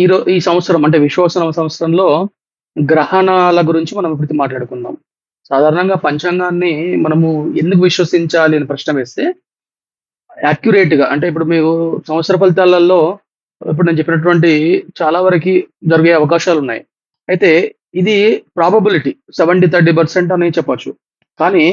ఈ రో ఈ సంవత్సరం అంటే విశ్వవసన సంవత్సరంలో గ్రహణాల గురించి మనం ఇప్పుడు మాట్లాడుకుందాం. సాధారణంగా పంచాంగాన్ని మనము ఎందుకు విశ్వసించాలి అని ప్రశ్న వేస్తే accurate గా అంటే ఇప్పుడు మీకు సంవత్సర ఫలితాలలో ఇప్పుడు నేను చెప్పినటువంటి చాలా వరకు జరిగే అవకాశాలు ఉన్నాయి. అయితే ఇది ప్రాబబిలిటీ సెవెంటీ థర్టీ పర్సెంట్ అని చెప్పొచ్చు. కానీ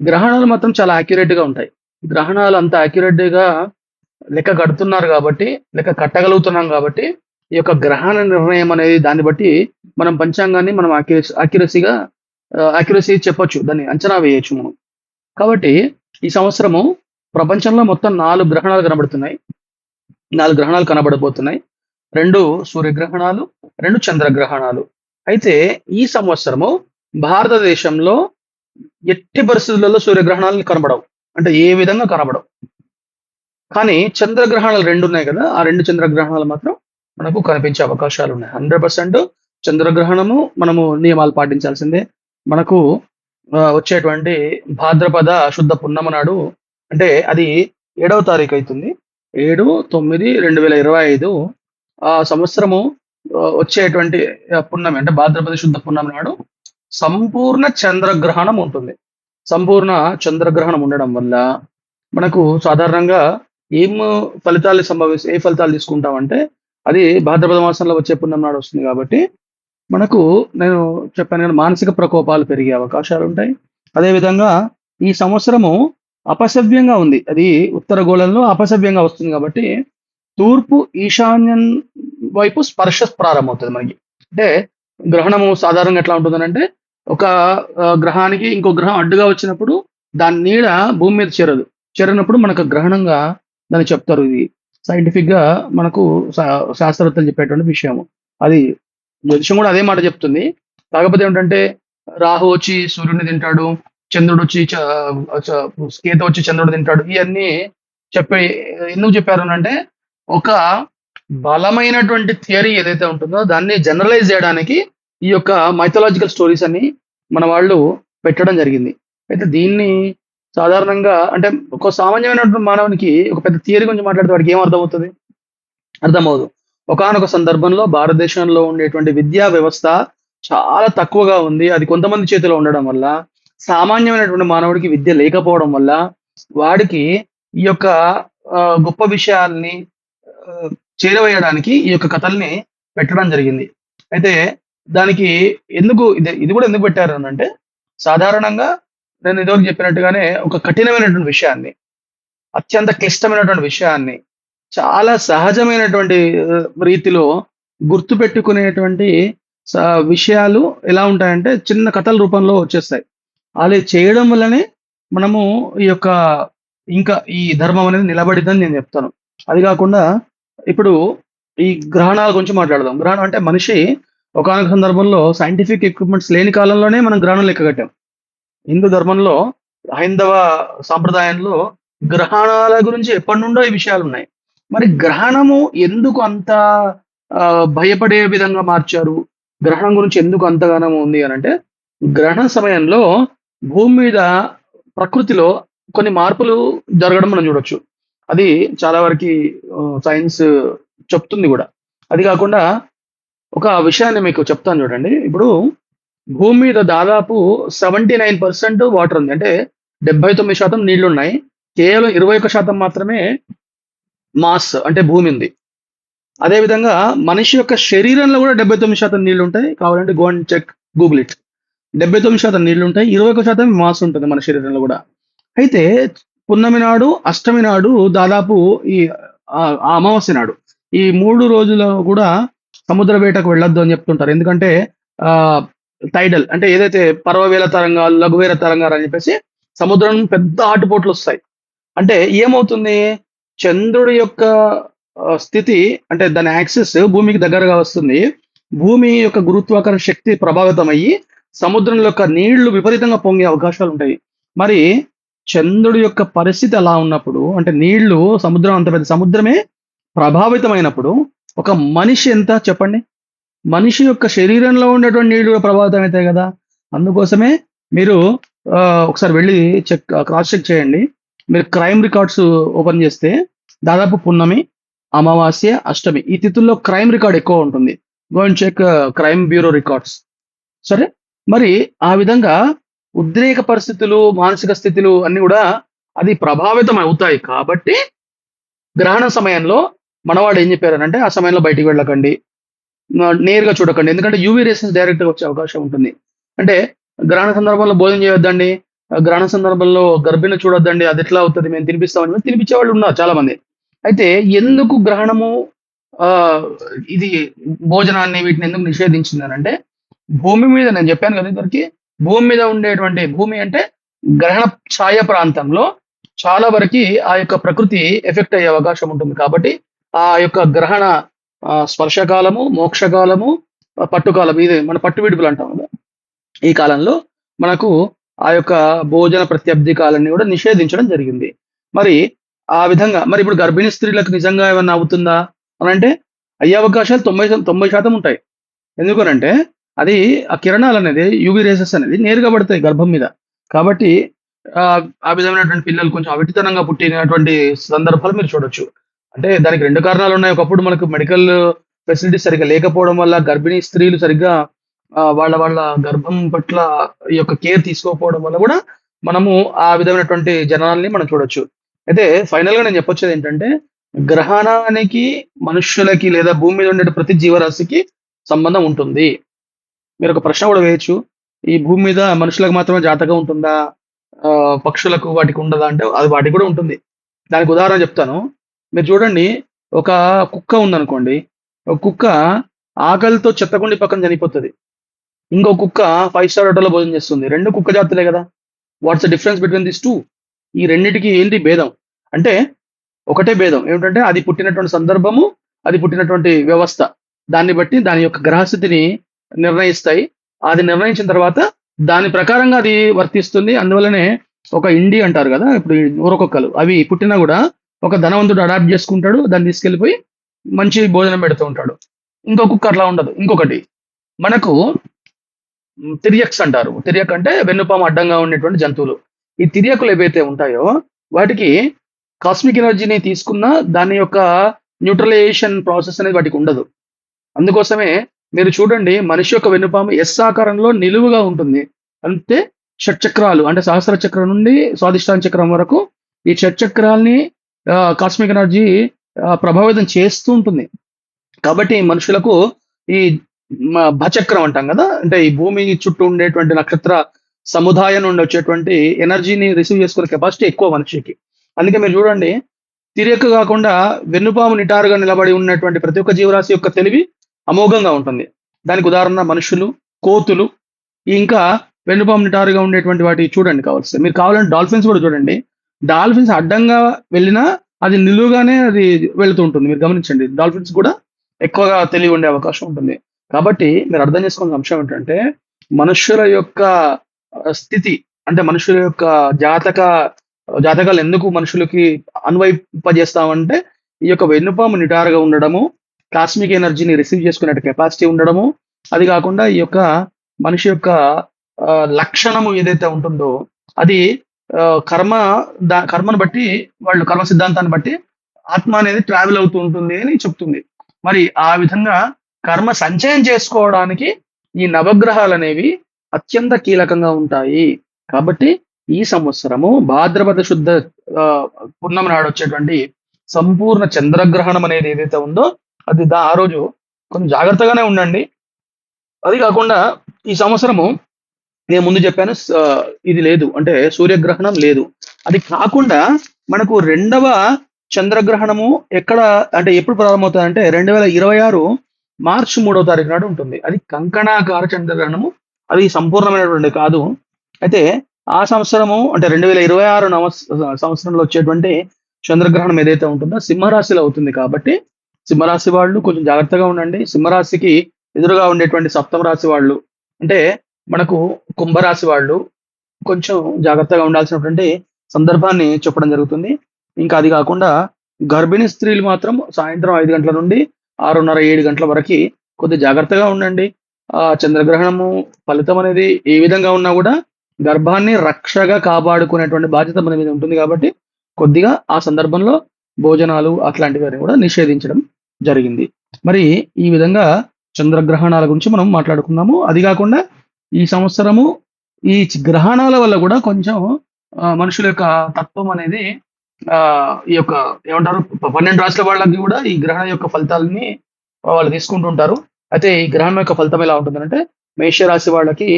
గ్రహణాలు మాత్రం చాలా యాక్యురేట్గా గా ఉంటాయి. గ్రహణాలు అంత యాక్యురేట్గా గా లెక్క కడుతున్నారు కాబట్టి లెక్క కట్టగలుగుతున్నాం కాబట్టి ఈ యొక్క గ్రహణ నిర్ణయం అనేది దాన్ని బట్టి మనం పంచాంగాన్ని మనం అక్యురసీగా అక్యురసీ చెప్పొచ్చు దాన్ని అంచనా వేయొచ్చు మనం. కాబట్టి ఈ సంవత్సరము ప్రపంచంలో మొత్తం నాలుగు గ్రహణాలు కనబడుతున్నాయి. నాలుగు గ్రహణాలు కనబడబోతున్నాయి. రెండు సూర్యగ్రహణాలు రెండు చంద్రగ్రహణాలు. అయితే ఈ సంవత్సరము భారతదేశంలో ఎట్టి పరిస్థితులలో సూర్యగ్రహణాలు కనబడవు. అంటే ఏ విధంగా కనబడవు. కానీ చంద్రగ్రహణాలు రెండు ఉన్నాయి కదా ఆ రెండు చంద్రగ్రహణాలు మాత్రం మనకు కనిపించే అవకాశాలు ఉన్నాయి. హండ్రెడ్ పర్సెంట్ చంద్రగ్రహణము మనము నియమాలు పాటించాల్సిందే. మనకు వచ్చేటువంటి భాద్రపద శుద్ధ పున్నమ నాడు అంటే అది ఏడవ తారీఖు అవుతుంది. ఏడు తొమ్మిది రెండు వేల ఇరవై ఐదు ఆ సంవత్సరము వచ్చేటువంటి పున్నమి అంటే భాద్రపద శుద్ధ పున్నమి నాడు సంపూర్ణ చంద్రగ్రహణం ఉంటుంది. సంపూర్ణ చంద్రగ్రహణం ఉండడం వల్ల మనకు సాధారణంగా ఏం ఫలితాలు సంభవిస్తే ఏ ఫలితాలు తీసుకుంటామంటే అది భాద్రపద మాసంలో వచ్చే పుణ్యం నాడు వస్తుంది కాబట్టి మనకు నేను చెప్పాను కానీ మానసిక ప్రకోపాలు పెరిగే అవకాశాలు ఉంటాయి. అదేవిధంగా ఈ సంవత్సరము అపసవ్యంగా ఉంది. అది ఉత్తర గోళంలో అపసవ్యంగా వస్తుంది కాబట్టి తూర్పు ఈశాన్యం వైపు స్పర్శ ప్రారంభమవుతుంది మనకి. అంటే గ్రహణము సాధారణంగా ఎట్లా ఉంటుందంటే ఒక గ్రహానికి ఇంకో గ్రహం అడ్డుగా వచ్చినప్పుడు దాని నీడ భూమి మీద చేరదు. చేరినప్పుడు మనకు గ్రహణంగా దాన్ని చెప్తారు. ఇది సైంటిఫిక్గా మనకు శా- శాస్త్రవేత్తలు చెప్పేటువంటి విషయం అది జ్యోతిషం కూడా అదే మాట చెప్తుంది. కాకపోతే ఏంటంటే రాహు వచ్చి సూర్యుడిని తింటాడు చంద్రుడు వచ్చి చ- కేతు వచ్చి చంద్రుడు తింటాడు. ఇవన్నీ చెప్పే ఎందుకు చెప్పారు అంటే ఒక బలమైనటువంటి థియరీ ఏదైతే ఉంటుందో దాన్ని జనరలైజ్ చేయడానికి ఈ యొక్క మైథలాజికల్ స్టోరీస్ అని మన వాళ్ళు పెట్టడం జరిగింది. అయితే దీన్ని సాధారణంగా అంటే ఒక సామాన్యమైనటువంటి మానవునికి ఒక పెద్ద థియరీ గురించి మాట్లాడితే వాడికి ఏం అర్థమవుతుంది? అర్థమవుదు ఒకానొక సందర్భంలో భారతదేశంలో ఉండేటువంటి విద్యా వ్యవస్థ చాలా తక్కువగా ఉంది. అది కొంతమంది చేతిలో ఉండడం వల్ల సామాన్యమైనటువంటి మానవుడికి విద్య లేకపోవడం వల్ల వాడికి ఈ యొక్క గొప్ప విషయాల్ని చేరవేయడానికి ఈ యొక్క కథల్ని పెట్టడం జరిగింది. అయితే దానికి ఎందుకు ఇది ఇది కూడా ఎందుకు పెట్టారు అంటే సాధారణంగా నేను ఇదివరకు చెప్పినట్టుగానే ఒక కఠినమైనటువంటి విషయాన్ని అత్యంత క్లిష్టమైనటువంటి విషయాన్ని చాలా సహజమైనటువంటి రీతిలో గుర్తుపెట్టుకునేటువంటి విషయాలు ఎలా ఉంటాయంటే చిన్న కథల రూపంలో వచ్చేస్తాయి. అలా చేయడం వల్లనే మనము ఈ యొక్క ఇంకా ఈ ధర్మం అనేది నిలబడిద్దని నేను చెప్తాను. అది కాకుండా ఇప్పుడు ఈ గ్రహణాల గురించి మాట్లాడదాం. గ్రహణం అంటే మనిషి ఒకనొక సందర్భంలో సైంటిఫిక్ ఎక్విప్మెంట్స్ లేని కాలంలోనే మనం గ్రహణం లెక్క కట్టాం హిందూ ధర్మంలో హైందవ సాంప్రదాయంలో గ్రహణాల గురించి ఎప్పటి నుండో ఈ విషయాలు ఉన్నాయి. మరి గ్రహణము ఎందుకు అంత భయపడే విధంగా మార్చారు? గ్రహణం గురించి ఎందుకు అంతగానం ఉంది అని అంటే గ్రహణ సమయంలో భూమి మీద ప్రకృతిలో కొన్ని మార్పులు జరగడం మనం చూడొచ్చు. అది చాలా వరకు సైన్స్ చెప్తుంది కూడా. అది కాకుండా ఒక విషయాన్ని మీకు చెప్తాను చూడండి. ఇప్పుడు భూమి మీద దాదాపు సెవెంటీ నైన్ పర్సెంట్ వాటర్ ఉంది. అంటే డెబ్బై తొమ్మిది శాతం నీళ్ళు ఉన్నాయి కేవలం ఇరవై ఒక్క శాతం మాత్రమే మాస్ అంటే భూమి ఉంది. అదేవిధంగా మనిషి యొక్క శరీరంలో కూడా డెబ్బై తొమ్మిది శాతం నీళ్ళు ఉంటాయి కావాలంటే go and check Google it డెబ్బై తొమ్మిది శాతం నీళ్ళు ఉంటాయి ఇరవై ఒక శాతం మాస్ ఉంటుంది మన శరీరంలో కూడా. అయితే పున్నమి నాడు అష్టమి నాడు దాదాపు ఈ అమావాస్య నాడు ఈ మూడు రోజులు కూడా సముద్ర వేటకు వెళ్ళొద్దు అని చెప్తుంటారు. ఎందుకంటే ఆ టైడల్ అంటే ఏదైతే పర్వవేల తరంగాలు లఘువేల తరంగాలు అని చెప్పేసి సముద్రం పెద్ద ఆటుపోట్లు వస్తాయి. అంటే ఏమవుతుంది? చంద్రుడి యొక్క స్థితి అంటే దాని యాక్సెస్ భూమికి దగ్గరగా వస్తుంది. భూమి యొక్క గురుత్వాకర్షణ శక్తి ప్రభావితం అయ్యి సముద్రం యొక్క నీళ్ళు విపరీతంగా పొంగే అవకాశాలు ఉంటాయి. మరి చంద్రుడి యొక్క పరిస్థితి అలా ఉన్నప్పుడు అంటే నీళ్ళు సముద్రం అంత పెద్ద సముద్రమే ప్రభావితమైనప్పుడు ఒక మనిషి ఎంత? చెప్పండి. మనిషి యొక్క శరీరంలో ఉండేటువంటి నీళ్ళు కూడా ప్రభావితం అవుతాయి కదా. అందుకోసమే మీరు ఒకసారి వెళ్ళి చెక్ క్రాస్ చెక్ చేయండి. మీరు క్రైమ్ రికార్డ్స్ ఓపెన్ చేస్తే దాదాపు పున్నమి అమావాస్య అష్టమి ఈ తిథుల్లో క్రైమ్ రికార్డ్ ఎక్కువ ఉంటుంది. Go and check crime bureau records. సరే? మరి ఆ విధంగా ఉద్రేక పరిస్థితులు మానసిక స్థితులు అన్ని కూడా అది ప్రభావితం అవుతాయి కాబట్టి గ్రహణ సమయంలో మనవాడు ఏం చెప్పారనంటే ఆ సమయంలో బయటికి వెళ్ళకండి. నేరుగా చూడకండి. ఎందుకంటే యూవీ రేసెస్ డైరెక్ట్గా వచ్చే అవకాశం ఉంటుంది. అంటే గ్రహణ సందర్భంలో భోజనం చేయొద్దండి. గ్రహణ సందర్భంలో గర్భిణి చూడొద్దండి. అది ఎట్లా అవుతుంది? మేము తినిపిస్తామని తినిపించే వాళ్ళు ఉన్నారు చాలా మంది అయితే ఎందుకు గ్రహణము ఇది భోజనాన్ని వీటిని ఎందుకు నిషేధించింది అని అంటే భూమి మీద నేను చెప్పాను కదా ఇద్దరికి భూమి మీద ఉండేటువంటి భూమి అంటే గ్రహణ ఛాయ ప్రాంతంలో చాలా వరకు ఆ యొక్క ప్రకృతి ఎఫెక్ట్ అయ్యే అవకాశం ఉంటుంది. కాబట్టి ఆ యొక్క గ్రహణ స్పర్శకాలము మోక్షకాలము పట్టుకాలం ఇది మన పట్టు విడుపులు అంటాం కదా. ఈ కాలంలో మనకు ఆ యొక్క భోజన ప్రత్యర్థి కాలాన్ని కూడా నిషేధించడం జరిగింది. మరి ఆ విధంగా మరి ఇప్పుడు గర్భిణీ స్త్రీలకు నిజంగా ఏమన్నా అవుతుందా? అని అంటే అయ్యే అవకాశాలు తొంభై తొంభై శాతం ఉంటాయి. ఎందుకనంటే అది ఆ కిరణాలు అనేది యూవి రేసెస్ అనేది నేరుగా పడతాయి గర్భం మీద. కాబట్టి ఆ ఆ విధమైనటువంటి పిల్లలు కొంచెం అవిటితనంగా పుట్టినటువంటి సందర్భాలు మీరు చూడొచ్చు. అంటే దానికి రెండు కారణాలు ఉన్నాయి. ఒకప్పుడు మనకు మెడికల్ ఫెసిలిటీస్ సరిగ్గా లేకపోవడం వల్ల గర్భిణీ స్త్రీలు సరిగ్గా వాళ్ళ వాళ్ళ గర్భం పట్ల ఈ యొక్క కేర్ తీసుకోకపోవడం వల్ల కూడా మనము ఆ విధమైనటువంటి జనాల్ని మనం చూడొచ్చు. అయితే ఫైనల్గా నేను చెప్పొచ్చేది ఏంటంటే గ్రహణానికి మనుష్యులకి లేదా భూమి మీద ఉండే ప్రతి జీవరాశికి సంబంధం ఉంటుంది. మీరు ఒక ప్రశ్న కూడా వేయచ్చు. ఈ భూమి మీద మనుషులకు మాత్రమే జాతకం ఉంటుందా? పక్షులకు వాటికి ఉండదా? అంటే అది వాటికి కూడా ఉంటుంది. దానికి ఉదాహరణ చెప్తాను. మీరు చూడండి ఒక కుక్క ఉందనుకోండి ఒక కుక్క ఆకలితో చెత్తకుండి పక్కన చనిపోతుంది. ఇంకో కుక్క ఫైవ్ స్టార్ హోటల్లో భోజనం చేస్తుంది. రెండు కుక్క జాతులే కదా. What's the difference between this two ఈ రెండింటికి ఏంటి భేదం? అంటే ఒకటే భేదం. ఏమిటంటే అది పుట్టినటువంటి సందర్భము అది పుట్టినటువంటి వ్యవస్థ. దాన్ని బట్టి దాని యొక్క గ్రహస్థితిని నిర్ణయిస్తాయి. అది నిర్ణయించిన తర్వాత దాని ప్రకారంగా అది వర్తిస్తుంది. అందువల్లనే ఒక ఇండి అంటారు కదా ఇప్పుడు ఈ ఊరకొక్కలు అవి పుట్టినా కూడా ఒక ధనవంతుడు అడాప్ట్ చేసుకుంటాడు దాన్ని తీసుకెళ్ళిపోయి మంచి భోజనం పెడుతూ ఉంటాడు. ఇంకో కుక్క అట్లా ఉండదు. ఇంకొకటి మనకు తిరియక్స్ అంటారు. తిరియక్ అంటే వెన్నుపాము అడ్డంగా ఉండేటువంటి జంతువులు. ఈ తిరియకులు ఏవైతే ఉంటాయో వాటికి కాస్మిక్ ఎనర్జీని తీసుకున్న దాని యొక్క న్యూట్రలైజేషన్ ప్రాసెస్ అనేది వాటికి ఉండదు. అందుకోసమే మీరు చూడండి మనిషి యొక్క వెన్నుపాము ఎస్ ఆకారంలో నిలువుగా ఉంటుంది. అంతే షట్చక్రాలు అంటే సహస్ర చక్రం నుండి స్వాదిష్టాన చక్రం వరకు ఈ షట్చక్రాల్ని కాస్మిక్ ఎనర్జీ ప్రభావితం చేస్తూ ఉంటుంది. కాబట్టి మనుషులకు ఈ భచక్రం అంటాం కదా? అంటే ఈ భూమి చుట్టూ ఉండేటువంటి నక్షత్ర సముదాయం నుండి వచ్చేటువంటి ఎనర్జీని రిసీవ్ చేసుకునే కెపాసిటీ ఎక్కువ మనిషికి. అందుకే మీరు చూడండి తిరేక కాకుండా వెన్నుపాము నిటారుగా నిలబడి ఉన్నటువంటి ప్రతి ఒక్క జీవరాశి యొక్క తెలివి అమోఘంగా ఉంటుంది. దానికి ఉదాహరణ మనుషులు కోతులు ఇంకా వెన్నుపాము నిటారుగా ఉండేటువంటి వాటి చూడండి కావాల్సి మీరు కావాలంటే డాల్ఫిన్స్ కూడా చూడండి. డాల్ఫిన్స్ అడ్డంగా వెళ్ళినా అది నిలువుగానే అది వెళుతూ ఉంటుంది మీరు గమనించండి డాల్ఫిన్స్ కూడా ఎక్కువగా తెలివి ఉండే అవకాశం ఉంటుంది. కాబట్టి మీరు అర్థం చేసుకున్న అంశం ఏంటంటే మనుషుల యొక్క స్థితి అంటే మనుషుల యొక్క జాతక జాతకాలు ఎందుకు మనుషులకి అన్వయింపజేస్తామంటే ఈ యొక్క వెన్నుపాము నిటారుగా ఉండడము కాస్మిక్ ఎనర్జీని రిసీవ్ చేసుకునే కెపాసిటీ ఉండడము అది కాకుండా ఈ యొక్క మనిషి యొక్క లక్షణము ఏదైతే ఉంటుందో అది కర్మ దా కర్మను బట్టి వాళ్ళు కర్మ సిద్ధాంతాన్ని బట్టి ఆత్మ అనేది ట్రావెల్ అవుతూ ఉంటుంది అని చెప్తుంది. మరి ఆ విధంగా కర్మ సంచయం చేసుకోవడానికి ఈ నవగ్రహాలు అనేవి అత్యంత కీలకంగా ఉంటాయి. కాబట్టి ఈ సంవత్సరము భాద్రపద శుద్ధ ఆ, పున్నమి నాడు వచ్చేటువంటి సంపూర్ణ చంద్రగ్రహణం అనేది ఏదైతే ఉందో అది దా ఆ రోజు కొంచెం జాగ్రత్తగానే ఉండండి. అది కాకుండా ఈ సంవత్సరము నేను ముందు చెప్పాను ఇది లేదు. అంటే సూర్యగ్రహణం లేదు. అది కాకుండా మనకు రెండవ చంద్రగ్రహణము ఎక్కడ అంటే ఎప్పుడు ప్రారంభమవుతుంది అంటే రెండు వేల ఇరవై ఆరు మార్చ్ మూడవ తారీఖు నాడు ఉంటుంది. అది కంకణాకార చంద్రగ్రహణము. అది సంపూర్ణమైనటువంటి కాదు. అయితే ఆ సంవత్సరము అంటే రెండు వేల ఇరవై ఆరు నవ సంవత్సరంలో వచ్చేటువంటి చంద్రగ్రహణం ఏదైతే ఉంటుందో సింహరాశిలో అవుతుంది కాబట్టి సింహరాశి వాళ్ళు కొంచెం జాగ్రత్తగా ఉండండి. సింహరాశికి ఎదురుగా ఉండేటువంటి సప్తమ రాశి వాళ్ళు. అంటే మనకు కుంభరాశి వాళ్ళు కొంచెం జాగ్రత్తగా ఉండాల్సినటువంటి సందర్భాన్ని చెప్పడం జరుగుతుంది. ఇంకా అది కాకుండా గర్భిణీ స్త్రీలు మాత్రం సాయంత్రం ఐదు గంటల నుండి ఆరున్నర ఏడు గంటల వరకు కొద్దిగా జాగ్రత్తగా ఉండండి. ఆ చంద్రగ్రహణము ఫలితం అనేది ఏ విధంగా ఉన్నా కూడా గర్భాన్ని రక్షగా కాపాడుకునేటువంటి బాధ్యత మన మీద ఉంటుంది కాబట్టి కొద్దిగా ఆ సందర్భంలో భోజనాలు అట్లాంటివన్నీ కూడా నిషేధించడం జరిగింది. మరి ఈ విధంగా చంద్రగ్రహణాల గురించి మనం మాట్లాడుకున్నాము. అది కాకుండా ఈ సంవత్సరము ఈ గ్రహణాల వల్ల కూడా కొంచెం ఆ, మనుషుల యొక్క తత్వం అనేది ఆ ఈ యొక్క ఏమంటారు పన్నెండు రాష్ట్రాల వాళ్ళకి కూడా ఈ గ్రహణ యొక్క ఫలితాలని వాళ్ళు తీసుకుంటుంటారు. అయితే ఈ గ్రహణం యొక్క ఫలితం ఎలా ఉంటుందంటే మేష రాశి వాళ్ళకి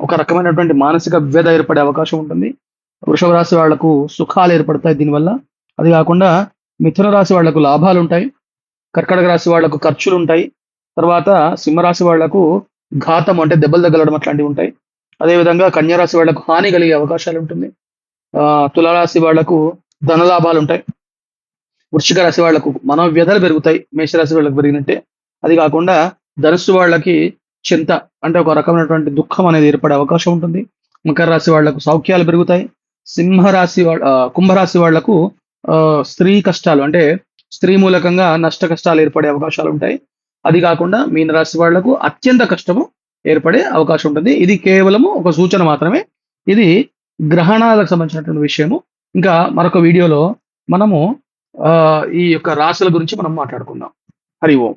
ఒక రకమైనటువంటి మానసిక విభేద ఏర్పడే అవకాశం ఉంటుంది. వృషభ రాశి వాళ్ళకు సుఖాలు ఏర్పడతాయి దీనివల్ల. అది కాకుండా మిథున రాశి వాళ్ళకు లాభాలు ఉంటాయి. కర్కటక రాశి వాళ్ళకు ఖర్చులు ఉంటాయి. తర్వాత సింహరాశి వాళ్ళకు ఘాతం అంటే దెబ్బలు తగలడం అట్లాంటివి ఉంటాయి. అదేవిధంగా కన్యారాశి వాళ్ళకు హాని కలిగే అవకాశాలు ఉంటుంది. ఆ తులారాశి వాళ్ళకు ధన లాభాలు ఉంటాయి. వృశ్చిక రాశి వాళ్ళకు మనోవ్యధలు పెరుగుతాయి. మేషరాశి వాళ్ళకు పెరిగినట్టే. అది కాకుండా ధనుస్సు వాళ్ళకి చింత అంటే ఒక రకమైనటువంటి దుఃఖం అనేది ఏర్పడే అవకాశం ఉంటుంది. మకర రాశి వాళ్ళకు సౌఖ్యాలు పెరుగుతాయి. సింహరాశి వాళ్ళ ఆ, కుంభరాశి వాళ్ళకు ఆ, స్త్రీ కష్టాలు అంటే స్త్రీ మూలకంగా నష్ట కష్టాలు ఏర్పడే అవకాశాలు ఉంటాయి. అది కాకుండా మీనరాశి వాళ్ళకు అత్యంత కష్టము ఏర్పడే అవకాశం ఉంటుంది. ఇది కేవలము ఒక సూచన మాత్రమే. ఇది గ్రహణాలకు సంబంధించినటువంటి విషయము. ఇంకా మరొక వీడియోలో మనము ఆ, ఈ యొక్క రాశుల గురించి మనం మాట్లాడుకుందాం. హరి ఓం.